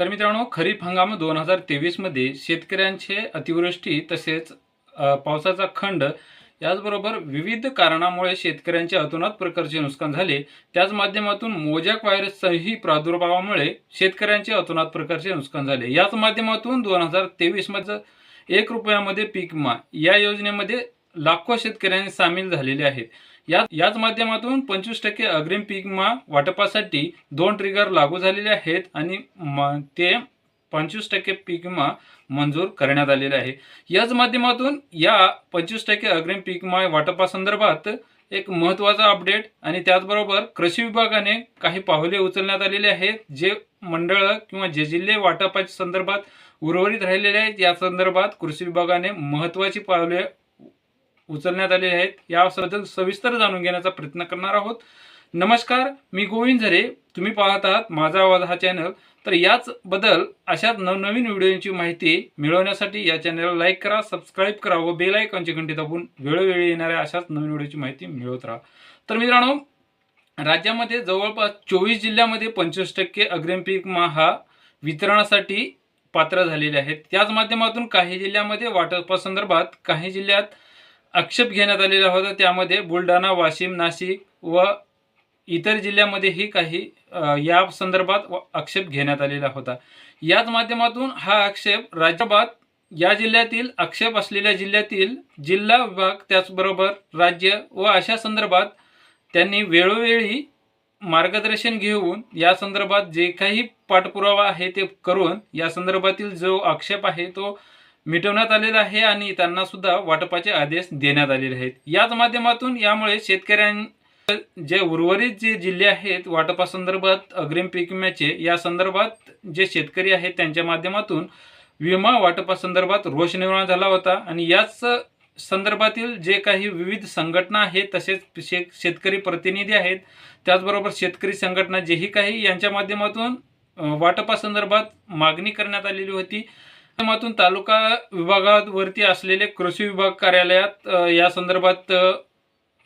तर मित्रांनो खरीप हंगाम दोन हजार तेवीसमध्ये शेतकऱ्यांचे अतिवृष्टी तसेच पावसाचा खंड याचबरोबर विविध कारणामुळे शेतकऱ्यांचे अतोनात प्रकारचे नुकसान झाले. त्याच माध्यमातून मोजॅक व्हायरसचाही प्रादुर्भावामुळे शेतकऱ्यांचे अतोनात प्रकारचे नुकसान झाले. याच माध्यमातून दोन हजार तेवीसमध्ये एक रुपयामध्ये पीक विमा या योजनेमध्ये लाखो शेतकऱ्यांनी सामील झालेले आहेत. या याच माध्यमातून पंचवीस टक्के अग्रिम पीकमा वाटपासाठी दोन ट्रिगर लागू झालेले आहेत आणि ते पंचवीस टक्के पीक विमा मंजूर करण्यात आलेले आहे. याच माध्यमातून या पंचवीस टक्के अग्रिम पीकमा वाटपासंदर्भात एक महत्त्वाचा अपडेट आणि त्याचबरोबर कृषी विभागाने काही पावले उचलण्यात आलेले आहेत जे मंडळं किंवा जे जिल्हे वाटपाच्या संदर्भात उर्वरित राहिलेले आहेत. या संदर्भात कृषी विभागाने महत्त्वाची पावले उचलण्यात आलेले आहेत. याबद्दल सविस्तर जाणून घेण्याचा प्रयत्न करणार आहोत. नमस्कार मी गोविंद झरे. तुम्ही पाहत आहात माझा आवाज हा चॅनल तर याच बद्दल अशाच नवनवीन व्हिडिओची माहिती मिळवण्यासाठी या चॅनलला लाईक करा सबस्क्राईब करा व बेल आयकॉनची घंटी दाबून वेळोवेळी येणाऱ्या अशाच नवीन व्हिडिओची माहिती मिळवत राहा. तर मित्रांनो राज्यामध्ये जवळपास चोवीस जिल्ह्यामध्ये पंचवीस टक्के अग्रिम पीक महा हा वितरणासाठी पात्र झालेले आहेत. त्याच माध्यमातून काही जिल्ह्यामध्ये वाटपासंदर्भात काही जिल्ह्यात आक्षेप घेण्यात आलेला होता. त्यामध्ये बुलढाणा वाशिम नाशिक व इतर जिल्ह्यामध्येही काही या संदर्भात आक्षेप घेण्यात आलेला होता. याच माध्यमातून हा आक्षेप राज्याबाद या जिल्ह्यातील आक्षेप असलेल्या जिल्ह्यातील जिल्हा विभाग त्याचबरोबर राज्य व अशा संदर्भात त्यांनी वेळोवेळी मार्गदर्शन घेऊन या संदर्भात जे काही पाठपुरावा आहे ते करून या संदर्भातील जो आक्षेप आहे तो मिटवण्यात आलेलं आहे आणि त्यांना सुद्धा वाटपाचे आदेश देण्यात आलेले आहेत. याच माध्यमातून यामुळे शेतकऱ्यां जे उर्वरित जे जिल्हे आहेत वाटपासंदर्भात अग्रिम पीक विम्याचे या संदर्भात जे शेतकरी आहेत त्यांच्या माध्यमातून विमा वाटपासंदर्भात रोष निर्माण झाला होता. आणि याच संदर्भातील जे काही विविध संघटना आहेत तसेच शे शेतकरी प्रतिनिधी आहेत त्याचबरोबर शेतकरी संघटना जेही काही यांच्या माध्यमातून वाटपासंदर्भात मागणी करण्यात आलेली होती. माध्यमातून तालुका विभागावरती असलेले कृषी विभाग कार्यालयात या संदर्भात अ,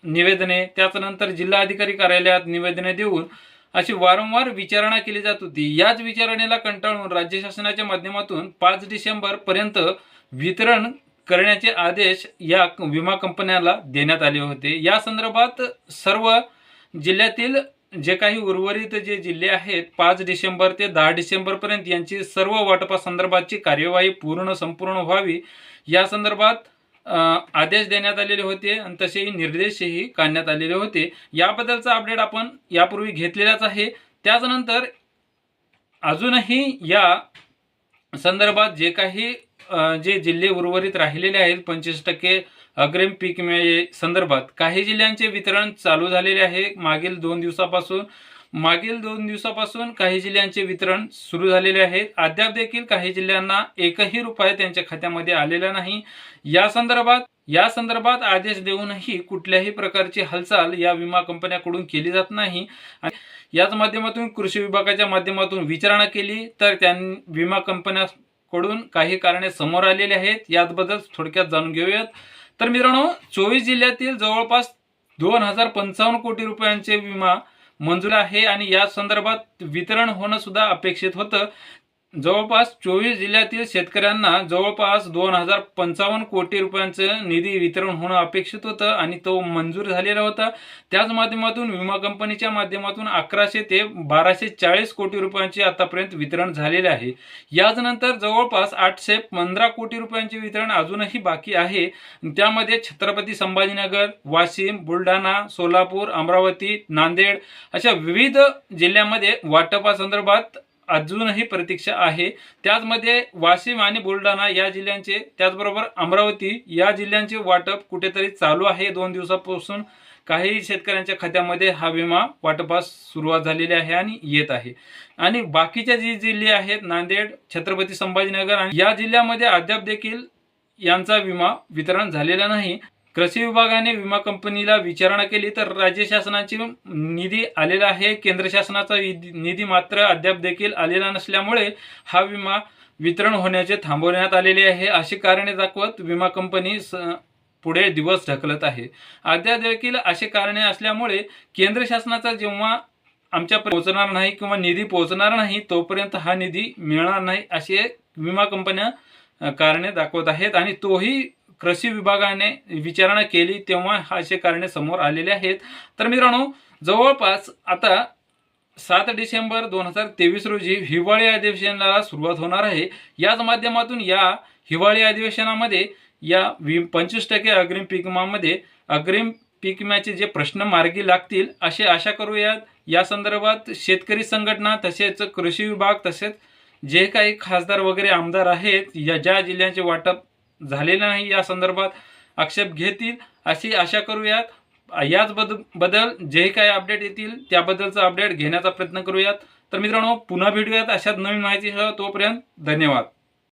निवेदने त्याच्यानंतर जिल्हाधिकारी कार्यालयात निवेदने देऊन अशी वारंवार विचारणा केली जात होती. याच विचारणेला कंटाळून राज्य शासनाच्या माध्यमातून पाच डिसेंबर पर्यंत वितरण करण्याचे आदेश या विमा कंपन्याला देण्यात आले होते. या संदर्भात सर्व जिल्ह्यातील जे काही उर्वरित जे जिल्हे आहेत पाच डिसेंबर ते दहा डिसेंबरपर्यंत यांची सर्व वाटपासंदर्भातची कार्यवाही पूर्ण संपूर्ण व्हावी. या संदर्भात आदेश देण्यात आलेले होते आणि तसेही निर्देशही काढण्यात आलेले होते. याबद्दलचा अपडेट आपण यापूर्वी घेतलेलाच आहे. त्याचनंतर अजूनही या संदर्भात जे काही जे जिल्हे उर्वरित राहिलेले आहेत पंचवीस टक्के अग्रिम पीक संदर्भात काही जिल्ह्यांचे वितरण चालू झालेले आहे. मागील दोन दिवसापासून मागील दोन दिवसापासून काही जिल्ह्यांचे वितरण सुरू झालेले आहेत अद्याप देखील काही जिल्ह्यांना एकही रुपया त्यांच्या खात्यामध्ये आलेला नाही. या संदर्भात या संदर्भात आदेश देऊनही कुठल्याही प्रकारची हालचाल या विमा कंपन्याकडून केली जात नाही. याच माध्यमातून कृषी विभागाच्या माध्यमातून विचारणा केली तर त्यां विमा कंपन्या कडून काही कारणे समोर आलेली आहेत याबद्दल थोडक्यात जाणून घेऊयात. तर मित्रांनो चोवीस जिल्ह्यातील जवळपास दोन हजार पंचावन्न कोटी रुपयांचे विमा मंजूर आहे आणि या संदर्भात वितरण होणं सुद्धा अपेक्षित होतं. जवळपास चोवीस जिल्ह्यातील शेतकऱ्यांना जवळपास दोन हजार पंचावन्न कोटी रुपयांचं निधी वितरण होणं अपेक्षित होतं आणि तो मंजूर झालेला होता. त्याच माध्यमातून विमा कंपनीच्या माध्यमातून अकराशे ते बाराशे चाळीस कोटी रुपयांचे आतापर्यंत वितरण झालेले आहे. याच नंतर जवळपास आठशे पंधरा कोटी रुपयांचे वितरण अजूनही बाकी आहे. त्यामध्ये छत्रपती संभाजीनगर वाशिम बुलढाणा सोलापूर अमरावती नांदेड अशा विविध जिल्ह्यामध्ये वाटपासंदर्भात अजूनही प्रतीक्षा आहे. त्याचमध्ये वाशिम आणि बुलढाणा या जिल्ह्यांचे त्याचबरोबर अमरावती या जिल्ह्यांचे वाटप कुठेतरी चालू आहे. दोन दिवसापासून काही शेतकऱ्यांच्या खात्यामध्ये हा विमा वाटपास सुरुवात झालेली आहे आणि येत आहे. आणि बाकीच्या जी जिल्हे आहेत नांदेड छत्रपती संभाजीनगर आणि या जिल्ह्यामध्ये अद्याप देखील यांचा विमा वितरण झालेला नाही. कृषी विभागाने विमा कंपनीला विचारणा केली तर राज्य शासनाची निधी आलेला आहे. केंद्र शासनाचा निधी मात्र अद्याप देखील आलेला नसल्यामुळे हा विमा वितरण होण्याचे थांबवण्यात आलेले आहे. अशी कारणे दाखवत विमा कंपनी स- पुढे दिवस ढकलत आहे. अद्याप देखील अशी कारणे असल्यामुळे केंद्र शासनाचा जेव्हा आमच्या पोहोचणार नाही किंवा निधी पोहोचणार नाही तोपर्यंत हा निधी मिळणार नाही असे विमा कंपन्या कारणे दाखवत आहेत. आणि तोही कृषी विभागाने विचारणा केली तेव्हा हा असे कारणे समोर आलेले आहेत. तर मित्रांनो जवळपास आता सात डिसेंबर दोन हजार तेवीस रोजी हिवाळी अधिवेशनाला सुरुवात होणार आहे. याच माध्यमातून या हिवाळी अधिवेशनामध्ये या वि पंचवीस टक्के अग्रिम पिकमामध्ये अग्रिम पिकम्याचे जे प्रश्न मार्गी लागतील असे आशा करूयात. या संदर्भात शेतकरी संघटना तसेच कृषी विभाग तसेच जे काही खासदार वगैरे आमदार आहेत या ज्या जिल्ह्यांचे वाटप झालेला नाही या संदर्भात आक्षेप घेतील. अशी आशा करूयात. याच बद बदल जे काही अपडेट येतील त्याबद्दलचा अपडेट घेण्याचा प्रयत्न करूयात. तर मित्रांनो पुन्हा भेटूयात अशाच नवीन माहितीसह. तोपर्यंत धन्यवाद.